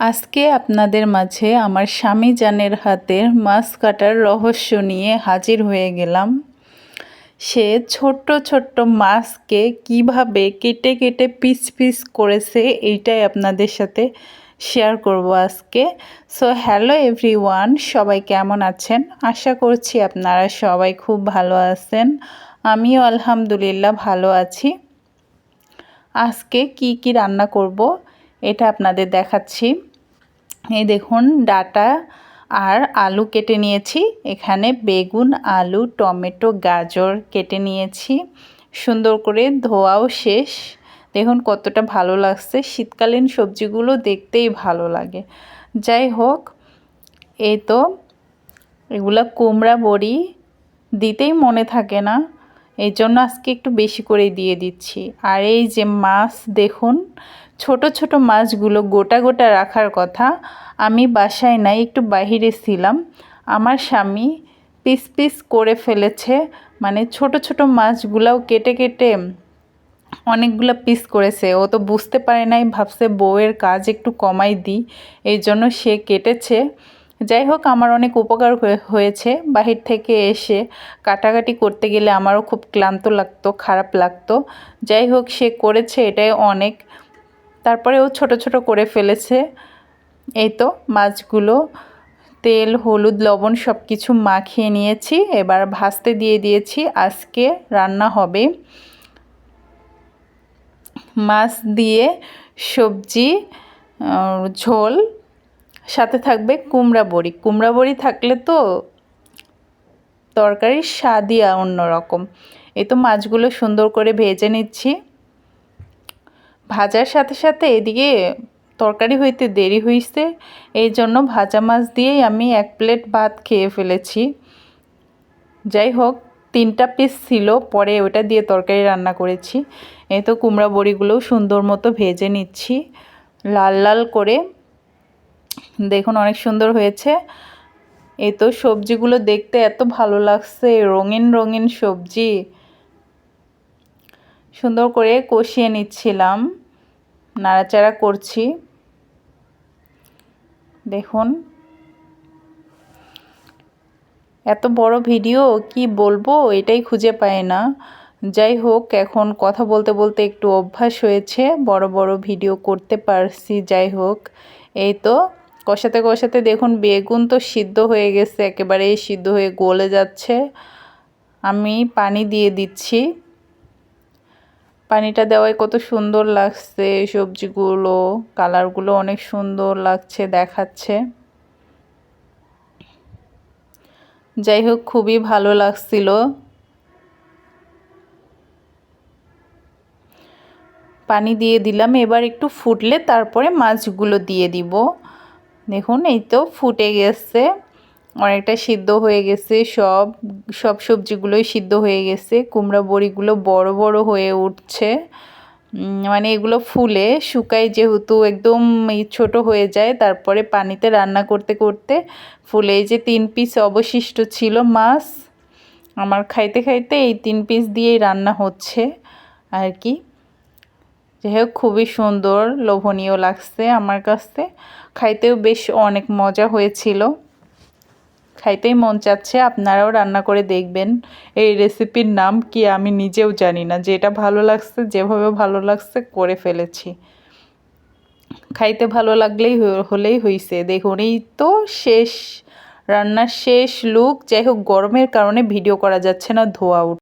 আজকে আপনাদের মাঝে আমার স্বামী জানের হাতের মাছ কাটার রহস্য নিয়ে হাজির হয়ে গেলাম। সে ছোট্ট ছোট্ট মাছকে কীভাবে কেটে কেটে পিস পিস করেছে এইটাই আপনাদের সাথে শেয়ার করব আজকে। সো, হ্যালো এভরিওয়ান, সবাই কেমন আছেন? আশা করছি আপনারা সবাই খুব ভালো আছেন। আমিও আলহামদুলিল্লাহ ভালো আছি। আজকে কি কি রান্না করব এটা আপনাদের দেখাচ্ছি। এই দেখুন, ডাটা আর আলু কেটে নিয়েছি। এখানে বেগুন, আলু, টমেটো, গাজর কেটে নিয়েছি। সুন্দর করে ধোয়াও শেষ। দেখুন, কতটা ভালো লাগছে। শীতকালীন সবজিগুলো দেখতেই ভালো লাগে। যাই হোক, এই তো এগুলো কুমড়া বড়ি দিতেই মনে থাকে না। এই জন্য আজকে একটু বেশি করে দিয়ে দিচ্ছি। আর এই যে মাছ, দেখুন, ছোট ছোট মাছগুলো গোটা গোটা রাখার কথা আমি বাসায় নাই, একটু বাহিরে ছিলাম। আমার স্বামী পিস পিস করে ফেলেছে মানে ছোট ছোট মাছগুলাও কেটে কেটে অনেকগুলো পিস করেছে। ও তো বুঝতে পারে নাই, ভাবছে বউয়ের কাজ একটু কমাই দিই, এই জন্য সে কেটেছে। যাই হোক, আমার অনেক উপকার হয়েছে। বাহির থেকে এসে কাটাকাটি করতে গেলে আমারও খুব ক্লান্ত লাগতো, খারাপ লাগতো। যাই হোক, সে করেছে এটাই অনেক। তারপরে ও ছোট ছোট করে ফেলেছে। এই তো মাছগুলো, তেল, হলুদ, লবণ সব কিছু মাখিয়ে নিয়েছি। এবার ভাজতে দিয়ে দিয়েছি। আজকে রান্না হবে মাছ দিয়ে সবজি ঝোল। সাথে থাকবে কুমড়া বড়ি। কুমড়া বড়ি থাকলে তো তরকারির স্বাদই অন্যরকম। এই তো মাছগুলো সুন্দর করে ভেজে নিচ্ছি। ভাজার সাথে সাথে এদিকে তরকারি হইতে দেরি হইছে, এই জন্য ভাজা মাছ দিয়েই আমি এক প্লেট ভাত খেয়ে ফেলেছি। যাই হোক, তিনটা পিস ছিল, পরে ওটা দিয়ে তরকারি রান্না করেছি। এই তো কুমড়া বড়িগুলোও সুন্দর মতো ভেজে নিচ্ছি। লাল লাল করে দেখুন অনেক সুন্দর হয়েছে। এই তো সবজিগুলো দেখতে এত ভালো লাগছে, রঙিন রঙিন সবজি। সুন্দর করে কষিয়ে নিচ্ছিলাম, নাড়াচাড়া করছি। দেখুন। এত বড় ভিডিও, কি বলব? এটাই খুঁজে পায় না। যাই হোক, এখন কথা বলতে বলতে একটু অভ্যাস হয়েছে, বড় বড় ভিডিও করতে পারছি, যাই হোক। এই তো, কষাতে কষাতে দেখুন বেগুন তো সিদ্ধ হয়ে গেছে, একেবারেই সিদ্ধ হয়ে গলে যাচ্ছে। আমি পানি দিয়ে দিচ্ছি। পানিটা দেওয়ায় কত সুন্দর লাগছে, সবজিগুলো, কালারগুলো অনেক সুন্দর লাগছে, দেখাচ্ছে। যাই হোক, খুবই ভালো লাগছিল। পানি দিয়ে দিলাম। এবার একটু ফুটলে তারপরে মাছগুলো দিয়ে দিব। দেখুন, এই তো ফুটে গেছে। অনেকটা সিদ্ধ হয়ে গেছে। সব সব সবজিগুলোই সিদ্ধ হয়ে গেছে। কুমড়া বড়িগুলো বড় বড় হয়ে উঠছে। মানে এগুলো ফুলে, শুকায় যেহেতু একদম ছোট হয়ে যায়, তারপরে পানিতে রান্না করতে করতে ফুলে। এই যে তিন পিস অবশিষ্ট ছিল মাছ। আমার খাইতে খাইতে এই তিন পিস দিয়েই রান্না হচ্ছে। আর কি? যাই হোক খুবই সুন্দর, লোভনীয় লাগছে আমার কাছে। খাইতেও বেশ অনেক মজা হয়েছিল। খাইতেই মন চাচ্ছে আপনারাও রান্না করে দেখবেন এই রেসিপির নাম কি আমি নিজেও জানি না। যেটা ভালো লাগছে, যেভাবে ভালো লাগছে করে ফেলেছি। খাইতে ভালো লাগলেই হলেই হইছে। দেখুন, এই তো শেষ, রান্নার শেষ লুক। যাই হোক গরমের কারণে ভিডিও করা যাচ্ছে না, ধোয়া